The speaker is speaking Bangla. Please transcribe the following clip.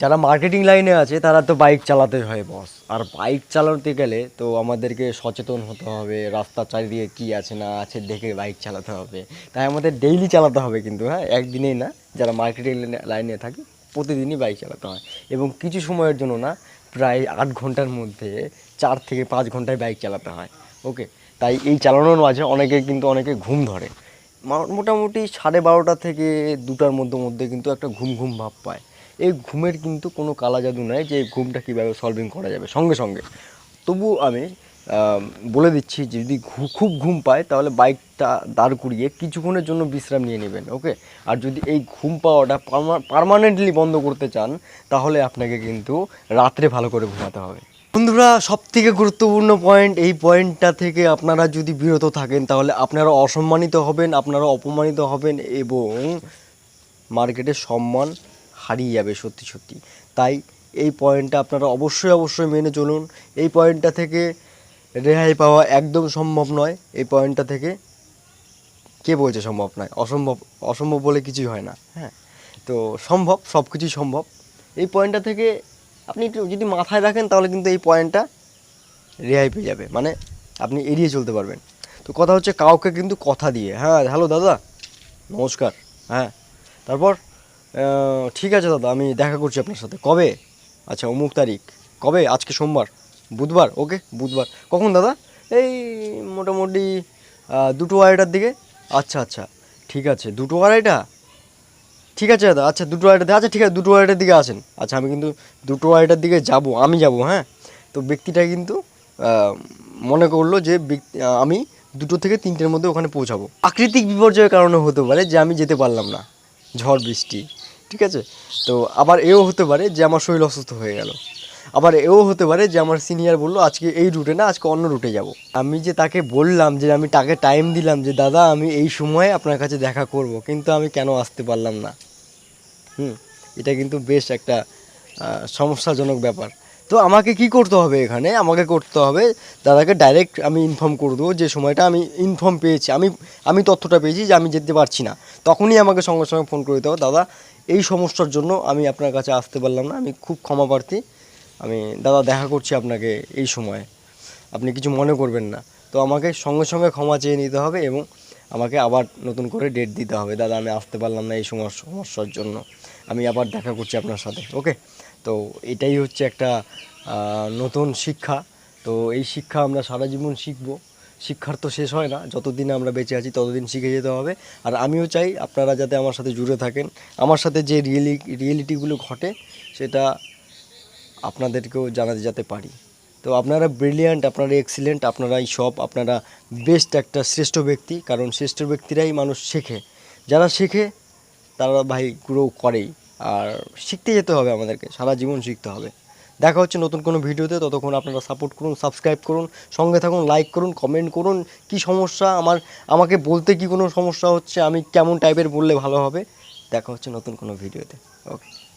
যারা মার্কেটিং লাইনে আছে, তারা তো বাইক চালাতে হয় বস আর বাইক চালাতে গেলে তো আমাদেরকে সচেতন হতে হবে রাস্তার চারিদিকে কী আছে, না আছে, দেখে বাইক চালাতে হবে। তাই আমাদের ডেইলি চালাতে হবে কিন্তু হ্যাঁ? একদিনেই না, যারা মার্কেটিং লাইনে থাকে, প্রতিদিনই বাইক চালাতে হয়। এবং কিছু সময়ের জন্য না, প্রায় আট ঘণ্টার মধ্যে চার থেকে পাঁচ ঘন্টায় বাইক চালাতে হয়। ওকে তাই এই চালানোর মাঝে অনেকে কিন্তু অনেকে ঘুম ধরে। মোটামুটি সাড়ে বারোটা থেকে দুটার মধ্যে মধ্যে কিন্তু একটা ঘুম ঘুম ভাব পায়। এই ঘুমের কিন্তু কোনো কালা জাদু নাই যে ঘুমটা কীভাবে সলভিং করা যাবে। সঙ্গে সঙ্গে। তবু আমি বলে দিচ্ছি যে যদি খুব ঘুম পায় তাহলে বাইকটা দাঁড় করিয়ে কিছুক্ষণের জন্য বিশ্রাম নিয়ে নেবেন, ওকে? আর যদি এই ঘুম পাওয়াটা পারমানেন্টলি বন্ধ করতে চান, তাহলে আপনাকে কিন্তু রাত্রে ভালো করে ঘুমাতে হবে। বন্ধুরা সব থেকে গুরুত্বপূর্ণ পয়েন্ট এই পয়েন্টটা থেকে আপনারা যদি বিরত থাকেন, তাহলে আপনারা অসম্মানিত হবেন, আপনারা অপমানিত হবেন এবং মার্কেটে সম্মান হারিয়ে যাবে সত্যি সত্যি। তাই এই পয়েন্টটা আপনারা অবশ্যই অবশ্যই মেনে চলুন। এই পয়েন্টটা থেকে রেহাই পাওয়া একদম সম্ভব নয়। এই পয়েন্টটা থেকে কে বলছে সম্ভব নয়? অসম্ভব অসম্ভব বলে কিছুই হয় না হ্যাঁ? তো সম্ভব সব কিছুই সম্ভব। এই পয়েন্টটা থেকে আপনি একটু যদি মাথায় রাখেন, তাহলে কিন্তু এই পয়েন্টটা রেহাই পেয়ে যাবে। মানে আপনি এড়িয়ে চলতে পারবেন। তো কথা হচ্ছে কাউকে কিন্তু কথা দিয়ে হ্যাঁ হ্যালো দাদা, নমস্কার হ্যাঁ? তারপর ঠিক আছে দাদা, আমি দেখা করছি আপনার সাথে। কবে? আচ্ছা অমুক তারিখ। কবে? আজকে সোমবার। বুধবার? ওকে, বুধবার। কখন দাদা? এই মোটামুটি দুটো আড়াইটার দিকে। আচ্ছা আচ্ছা ঠিক আছে। দুটো আড়াইটা? ঠিক আছে দাদা আচ্ছা দুটো আড়াইটা আচ্ছা ঠিক আছে, দুটো আড়াইটার দিকে আসেন। আচ্ছা আমি কিন্তু দুটো আড়াইটার দিকে যাব, আমি যাব হ্যাঁ? তো ব্যক্তিটা কিন্তু মনে করল যে আমি দুটো থেকে তিনটের মধ্যে ওখানে পৌঁছাবো। প্রাকৃতিক বিপর্যয়ের কারণে হতে পারে যে আমি যেতে পারলাম না। ঝড় বৃষ্টি, ঠিক আছে? তো আবার এও হতে পারে যে আমার শরীর অসুস্থ হয়ে গেল। আবার এও হতে পারে যে আমার সিনিয়র বলল, আজকে এই রুটে না, আজকে অন্য রুটে যাব। আমি যে তাকে বললাম যে, আমি তাকে টাইম দিলাম যে, দাদা, আমি এই সময়ে আপনার কাছে দেখা করব। কিন্তু আমি কেন আসতে পারলাম না? হুম? এটা কিন্তু বেশ একটা সমস্যাজনক ব্যাপার। তো আমাকে কি করতে হবে এখানে? আমাকে করতে হবে, দাদাকে ডাইরেক্ট আমি ইনফর্ম করে দেবো যে সময়টা আমি ইনফর্ম পেয়েছি। আমি আমি তথ্যটা পেয়েছি যে আমি যেতে পারছি না। তখনই আমাকে সঙ্গে সঙ্গে ফোন করে দিতে হবে। দাদা, এই সমস্যার জন্য আমি আপনার কাছে আসতে পারলাম না। আমি খুব ক্ষমা প্রার্থী আমি, দাদা, দেখা করছি আপনাকে এই সময়ে। আপনি কিছু মনে করবেন না। তো আমাকে সঙ্গে সঙ্গে ক্ষমা চেয়ে নিতে হবে এবং আমাকে আবার নতুন করে ডেট দিতে হবে। দাদা, আমি আসতে পারলাম না এই সময় সমস্যার জন্য। আমি আবার দেখা করছি আপনার সাথে ওকে তো এটাই হচ্ছে একটা নতুন শিক্ষা। তো এই শিক্ষা আমরা সারা জীবন শিখব। শিক্ষার তো শেষ হয় না। যতদিন আমরা বেঁচে আছি, ততদিন শিখে যেতে হবে। আর আমিও চাই আপনারা যাতে আমার সাথে জুড়ে থাকেন। আমার সাথে যে রিয়েলি রিয়েলিটিগুলো ঘটে, সেটা আপনাদেরকেও জানাতে যেতে পারি। তো আপনারা ব্রিলিয়ান্ট আপনারা এক্সিলেন্ট আপনারাই সব আপনারা বেস্ট একটা শ্রেষ্ঠ ব্যক্তি, কারণ শ্রেষ্ঠ ব্যক্তিরাই মানুষ শেখে। যারা শেখে, তারা ভাই গ্রো করেই। আর শিখতে যেতে হবে আমাদেরকে, সারা জীবন শিখতে হবে। দেখা হচ্ছে নতুন কোনো ভিডিওতে, ততক্ষণ আপনারা সাপোর্ট করুন সাবস্ক্রাইব করুন, সঙ্গে থাকুন লাইক করুন কমেন্ট করুন, কি সমস্যা, আমার, আমাকে বলতে কি কোনো সমস্যা হচ্ছে, আমি কেমন টাইপের বললে ভালো হবে? দেখা হচ্ছে নতুন কোনো ভিডিওতে। ওকে